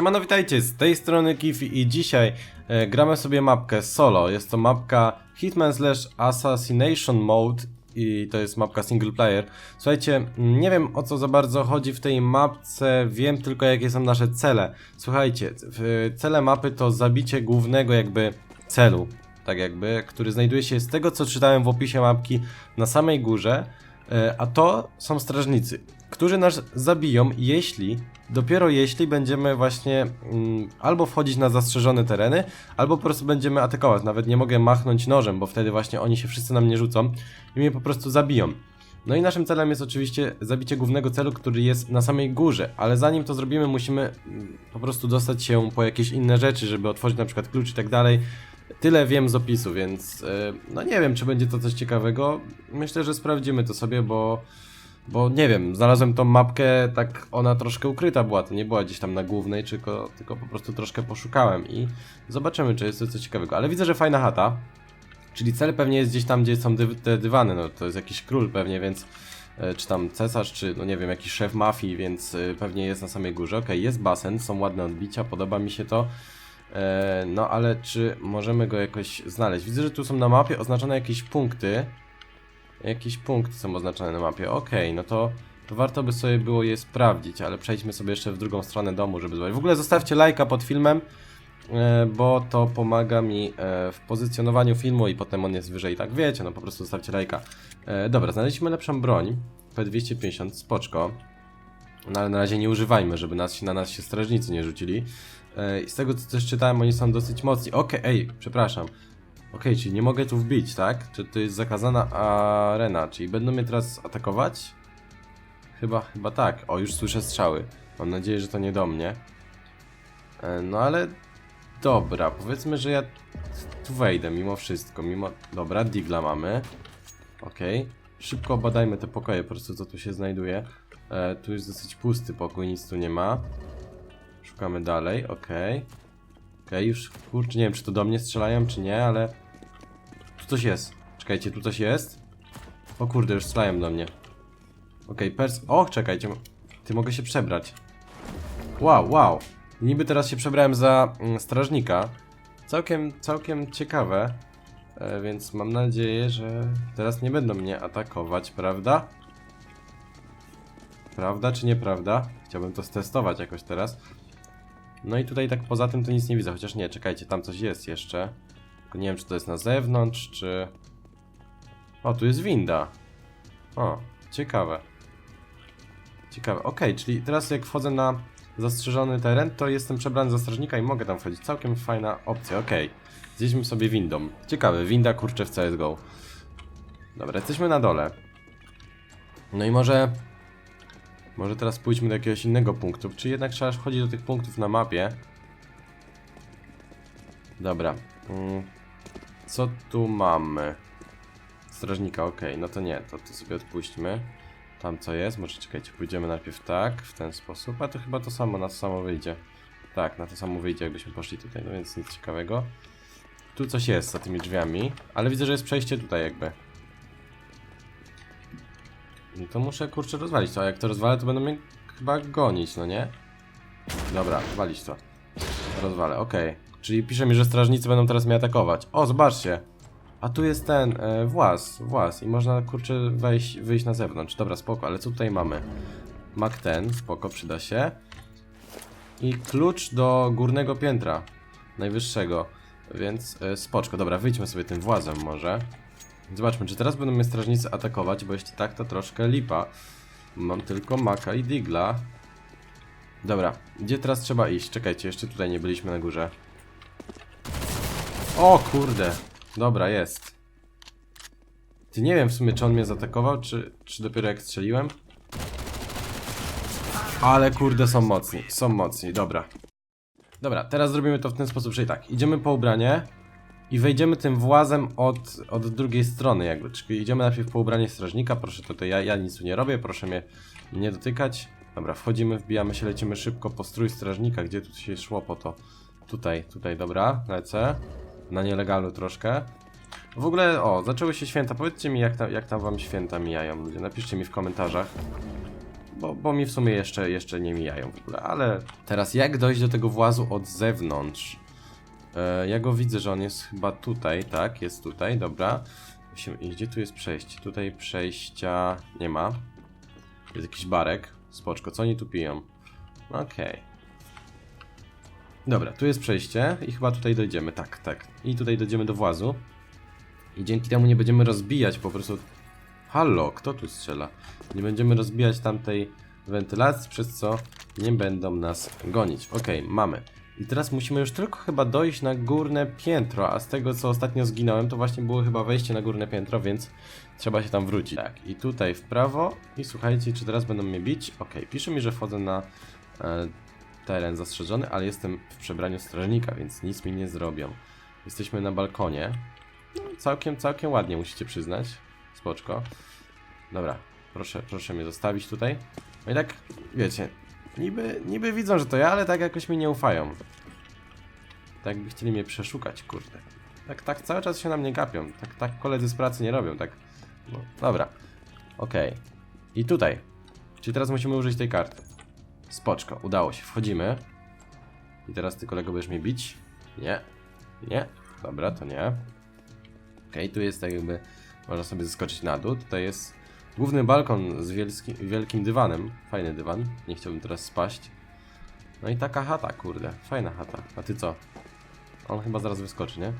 Siemano, witajcie, z tej strony Kifi i dzisiaj e, gramy sobie mapkę solo. Jest to mapka Hitman slash Assassination Mode i to jest mapka single player. Słuchajcie, nie wiem o co za bardzo chodzi w tej mapce, wiem tylko jakie są nasze cele. Słuchajcie, w, cele mapy to zabicie głównego jakby celu, tak jakby, który znajduje się z tego co czytałem w opisie mapki na samej górze, e, a to są strażnicy, którzy nas zabiją, jeśli dopiero jeśli będziemy właśnie mm, albo wchodzić na zastrzeżone tereny, albo po prostu będziemy atakować. Nawet nie mogę machnąć nożem, bo wtedy właśnie oni się wszyscy na mnie rzucą i mnie po prostu zabiją. No i naszym celem jest oczywiście zabicie głównego celu, który jest na samej górze, ale zanim to zrobimy, musimy mm, po prostu dostać się po jakieś inne rzeczy, żeby otworzyć na przykład klucz i tak dalej. Tyle wiem z opisu, więc e, no nie wiem, czy będzie to coś ciekawego. Myślę, że sprawdzimy to sobie, bo bo nie wiem, znalazłem tą mapkę, tak ona troszkę ukryta była, to nie była gdzieś tam na głównej, tylko, tylko po prostu troszkę poszukałem i zobaczymy, czy jest to coś ciekawego. Ale widzę, że fajna chata, czyli cel pewnie jest gdzieś tam, gdzie są dy te dywany, no to jest jakiś król pewnie, więc e, czy tam cesarz, czy no nie wiem, jakiś szef mafii, więc e, pewnie jest na samej górze. Okej, jest basen, są ładne odbicia, podoba mi się to. E, No ale czy możemy go jakoś znaleźć? Widzę, że tu są na mapie oznaczone jakieś punkty. Jakieś punkty są oznaczone na mapie. Okej, no to, to warto by sobie było je sprawdzić, ale przejdźmy sobie jeszcze w drugą stronę domu, żeby zobaczyć. W ogóle zostawcie lajka pod filmem, e, bo to pomaga mi e, w pozycjonowaniu filmu i potem on jest wyżej, tak wiecie, no po prostu zostawcie lajka. E, Dobra, znaleźliśmy lepszą broń, P250, spoczko. No ale na razie nie używajmy, żeby nas, na nas się strażnicy nie rzucili. I z tego co też czytałem, oni są dosyć mocni. Okej, ej, przepraszam. Okej, czyli nie mogę tu wbić, tak? Czy to jest zakazana arena? Czyli będą mnie teraz atakować? Chyba, chyba tak. O, już słyszę strzały. Mam nadzieję, że to nie do mnie. E, No ale... Dobra, powiedzmy, że ja tu wejdę mimo wszystko, mimo... Dobra, digla mamy. Okej. Szybko badajmy te pokoje, po prostu co tu się znajduje. E, tu jest dosyć pusty pokój, nic tu nie ma. Szukamy dalej, okej. Okej, już kurczę, nie wiem czy to do mnie strzelają, czy nie, ale... Coś jest. Czekajcie, tu coś jest. O kurde, już strzelają do mnie. Okej, pers... Och, czekajcie. Ty mogę się przebrać. Wow, wow. Niby teraz się przebrałem za mm, strażnika. Całkiem, całkiem ciekawe. E, więc mam nadzieję, że teraz nie będą mnie atakować, prawda? Prawda czy nieprawda? Chciałbym to stestować jakoś teraz. No i tutaj tak poza tym to nic nie widzę, chociaż nie, czekajcie, tam coś jest jeszcze. Nie wiem, czy to jest na zewnątrz, czy... O, tu jest winda. O, ciekawe. Ciekawe, okej, czyli teraz jak wchodzę na zastrzeżony teren, to jestem przebrany za strażnika i mogę tam wchodzić. Całkiem fajna opcja, okej. Zjedźmy sobie windą. Ciekawe, winda kurczę w CSGO. Dobra, jesteśmy na dole. No i może... Może teraz pójdźmy do jakiegoś innego punktu, czy jednak trzeba wchodzić do tych punktów na mapie? Dobra. Mm. Co tu mamy? Strażnika, ok, no to nie, to, to sobie odpuśćmy. Tam co jest, może czekajcie, pójdziemy najpierw tak, w ten sposób, a to chyba to samo, na to samo wyjdzie. Tak, na to samo wyjdzie, jakbyśmy poszli tutaj, no więc nic ciekawego. Tu coś jest za tymi drzwiami, ale widzę, że jest przejście tutaj jakby. No to muszę kurczę rozwalić to, a jak to rozwalę, to będą mnie chyba gonić, no nie? Dobra, walić to. Rozwalę, okej. Czyli pisze mi, że strażnicy będą teraz mnie atakować. O, zobaczcie. A tu jest ten, e, włas, włas i można kurczę wejść, wyjść na zewnątrz. Dobra, spoko, ale co tutaj mamy? Mak ten, spoko, przyda się. I klucz do górnego piętra, najwyższego. Więc e, spoczko, dobra, wyjdźmy sobie tym włazem może. Zobaczmy, czy teraz będą mnie strażnicy atakować, bo jeśli tak, to troszkę lipa. Mam tylko Maka i Digla. Dobra, gdzie teraz trzeba iść? Czekajcie, jeszcze tutaj nie byliśmy na górze. O kurde, dobra, jest. Ty nie wiem w sumie, czy on mnie zaatakował, czy, czy dopiero jak strzeliłem. Ale kurde, są mocni, są mocni, dobra. Dobra, teraz zrobimy to w ten sposób, że i tak, idziemy po ubranie i wejdziemy tym włazem od, od drugiej strony jakby, czyli idziemy najpierw po ubranie strażnika, proszę to ja, ja nic tu nie robię, proszę mnie nie dotykać. Dobra, wchodzimy, wbijamy się, lecimy szybko po strój strażnika, gdzie tu się szło po to? Tutaj, tutaj, dobra, lecę. Na nielegalu troszkę. W ogóle, o, zaczęły się święta, powiedzcie mi jak, tam jak tam wam święta mijają ludzie, napiszcie mi w komentarzach. bo, bo mi w sumie jeszcze, jeszcze nie mijają w ogóle, ale teraz jak dojść do tego włazu od zewnątrz? E, ja go widzę, że on jest chyba tutaj, tak, jest tutaj, dobra. I gdzie tu jest przejście? Tutaj przejścia nie ma. Jest jakiś barek, spoczko, co oni tu piją? Okej. Dobra, tu jest przejście i chyba tutaj dojdziemy, tak, tak. I tutaj dojdziemy do włazu. I dzięki temu nie będziemy rozbijać po prostu... Halo, kto tu strzela? Nie będziemy rozbijać tamtej wentylacji, przez co nie będą nas gonić. Okej, mamy. I teraz musimy już tylko chyba dojść na górne piętro, a z tego co ostatnio zginąłem, to właśnie było chyba wejście na górne piętro, więc trzeba się tam wrócić. Tak, i tutaj w prawo. I słuchajcie, czy teraz będą mnie bić? Okej, pisze mi, że wchodzę na e, teren zastrzeżony, ale jestem w przebraniu strażnika, więc nic mi nie zrobią. Jesteśmy na balkonie. No, całkiem, całkiem ładnie musicie przyznać. Spoczko. Dobra, proszę, proszę mnie zostawić tutaj. No i tak, wiecie, niby, niby widzą, że to ja, ale tak jakoś mi nie ufają. Tak by chcieli mnie przeszukać, kurde. Tak, tak cały czas się na mnie gapią. Tak, tak koledzy z pracy nie robią, tak. No, dobra. Okej. I tutaj. Czyli teraz musimy użyć tej karty. Spoczko, udało się. Wchodzimy. I teraz ty kolego będziesz mnie bić? Nie. Nie. Dobra, to nie. Okej, tu jest tak jakby... Można sobie zeskoczyć na dół. Tutaj jest główny balkon z wielki, wielkim dywanem. Fajny dywan. Nie chciałbym teraz spaść. No i taka chata, kurde. Fajna chata. A ty co? On chyba zaraz wyskoczy, nie?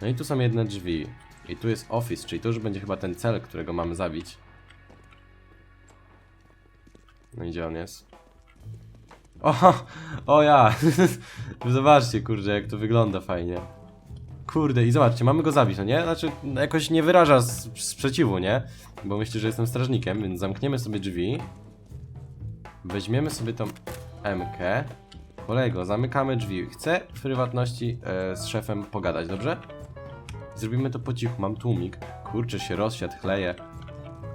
No i tu są jedne drzwi. I tu jest office, czyli to już będzie chyba ten cel, którego mamy zabić. No i gdzie on jest? O, o ja! Zobaczcie, kurde, jak to wygląda fajnie. Kurde, i zobaczcie, mamy go zabić, no nie? Znaczy, jakoś nie wyraża sprzeciwu, nie? Bo myśli, że jestem strażnikiem, więc zamkniemy sobie drzwi. Weźmiemy sobie tą M-kę. Kolego, zamykamy drzwi. Chcę w prywatności e, z szefem pogadać, dobrze? Zrobimy to po cichu, mam tłumik. Kurczę, się rozsiadł, chleje.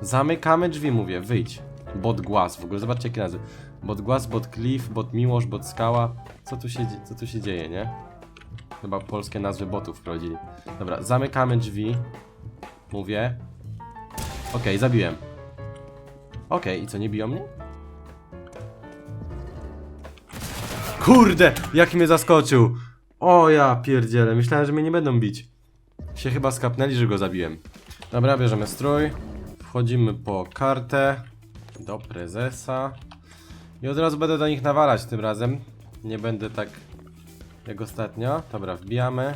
Zamykamy drzwi, mówię, wyjdź. Bot Głaz, w ogóle zobaczcie jakie nazwy. Bot Głaz, Bot Cliff, Bot Miłosz, Bot Skała. Co tu się, co tu się dzieje, nie? Chyba polskie nazwy botów wprowadzili. Dobra, zamykamy drzwi. Mówię. Okej, zabiłem. Okej, i co, nie biją mnie? Kurde, jak mnie zaskoczył. O ja pierdzielę, myślałem, że mnie nie będą bić. Się chyba skapnęli, że go zabiłem. Dobra, bierzemy strój. Wchodzimy po kartę. Do prezesa. I od razu będę do nich nawalać tym razem. Nie będę tak jak ostatnio. Dobra, wbijamy.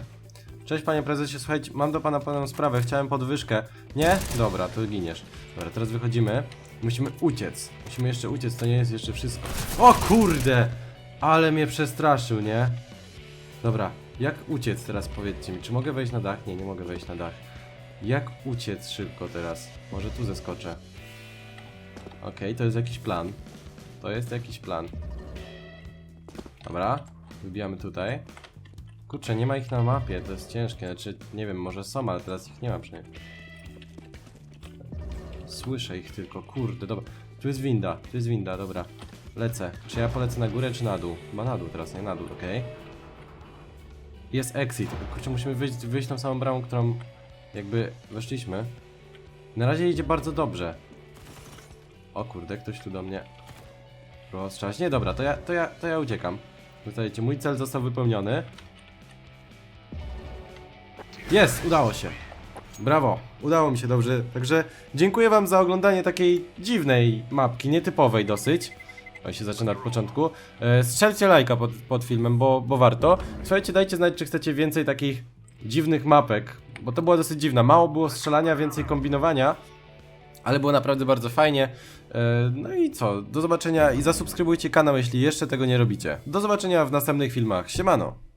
Cześć panie prezesie, słuchajcie, mam do pana pewną sprawę, chciałem podwyżkę. Nie? Dobra, to giniesz. Dobra, teraz wychodzimy. Musimy uciec. Musimy jeszcze uciec, to nie jest jeszcze wszystko. O kurde! Ale mnie przestraszył, nie? Dobra, jak uciec teraz powiedzcie mi, czy mogę wejść na dach? Nie, nie mogę wejść na dach. Jak uciec szybko teraz? Może tu zeskoczę. Okej, to jest jakiś plan. To jest jakiś plan. Dobra, wybijamy tutaj. Kurczę, nie ma ich na mapie, to jest ciężkie. Znaczy, nie wiem, może są, ale teraz ich nie ma przynajmniej. Słyszę ich tylko, kurde, dobra. Tu jest winda, tu jest winda, dobra. Lecę. Czy ja polecę na górę, czy na dół? Chyba na dół teraz, nie na dół, okej. Jest exit. Kurczę, musimy wyjść, wyjść tą samą bramą, którą jakby weszliśmy. Na razie idzie bardzo dobrze. O kurde, ktoś tu do mnie rozstrzelać. Nie, dobra, to ja, to ja, to ja uciekam. Zostajecie, mój cel został wypełniony. Jest, udało się. Brawo, udało mi się dobrze. Także dziękuję wam za oglądanie takiej dziwnej mapki, nietypowej dosyć. On się zaczyna od początku. E, strzelcie lajka pod, pod filmem, bo, bo warto. Słuchajcie, dajcie znać, czy chcecie więcej takich dziwnych mapek, bo to była dosyć dziwna. Mało było strzelania, więcej kombinowania, ale było naprawdę bardzo fajnie. E, no i co, do zobaczenia i zasubskrybujcie kanał, jeśli jeszcze tego nie robicie. Do zobaczenia w następnych filmach. Siemano!